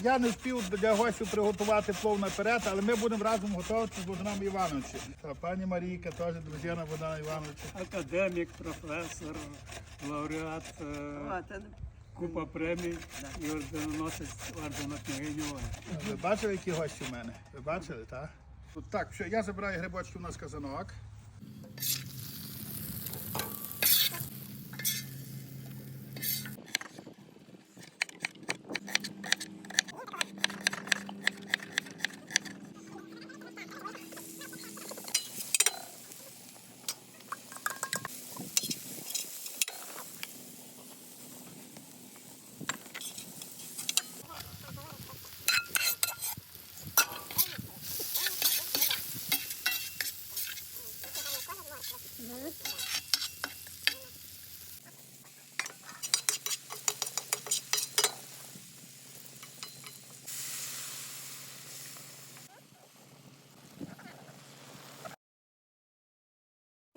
Я не встиг для гостів приготувати плов наперед, але ми будемо разом готувати з Богданом Івановичем. Та пані Марійка, теж дружина Богдана Івановича. Академік, професор, лауреат, е, О, та купа премій і орденоносець ордена княгині Ольги. Ви бачили, які гості в мене? Ви бачили, так? Так, все, я забираю грибочки у нас казанок.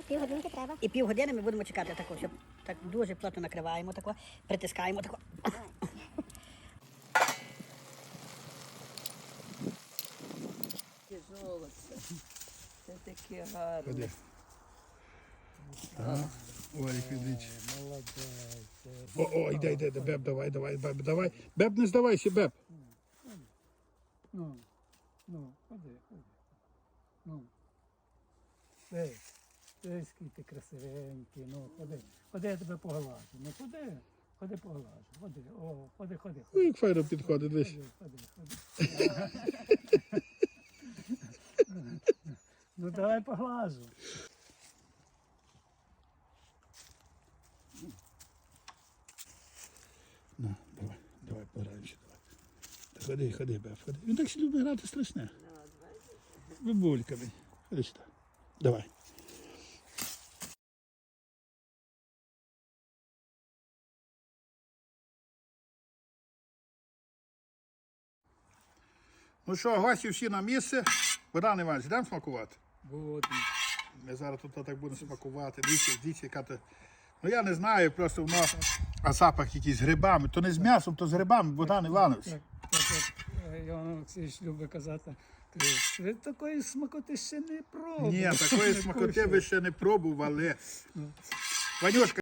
Півгодинки треба. І півгодини ми будемо чекати таку, щоб так дуже плотно накриваємо, тако, притискаємо тако. Це таке гарне. Ой, підріч. О, о, йде, йде, йде, Беб, давай, давай, Беб, давай. Беб, не здавайся, Беб. Ну, ну, ходи, ходи. Ну. Ей, ей, скільки красивенький, ну, ходи. Ходи, я тебе поглажу. Ну, ходи, ходи поглажу. Ходи, о, ходи, ходи, ходи. як файно підходить, дивись. Ходи, ходи, ходи. Ну, давай поглажу. На, давай, давай, пограємося, давай. Та ходи, ходи, Беб, ходи. Він так ще любить грати страшне. Бабульками. Ходи сюди. Давай. Ну що, гості всі на місце. Богдан Іванович, йдемо смакувати? Будемо. Ми зараз тут так будемо смакувати. Дивіться, дивіться, яка то. Ну я не знаю, просто воно, а запах якийсь з грибами. То не з м'ясом, то з грибами, Богдан Іванович. Так, як е, Іван Олексійович любить казати, ти, ви такої смакоти ще не пробували. Ні, такої смакоти ви ще не пробували. Ванюшка,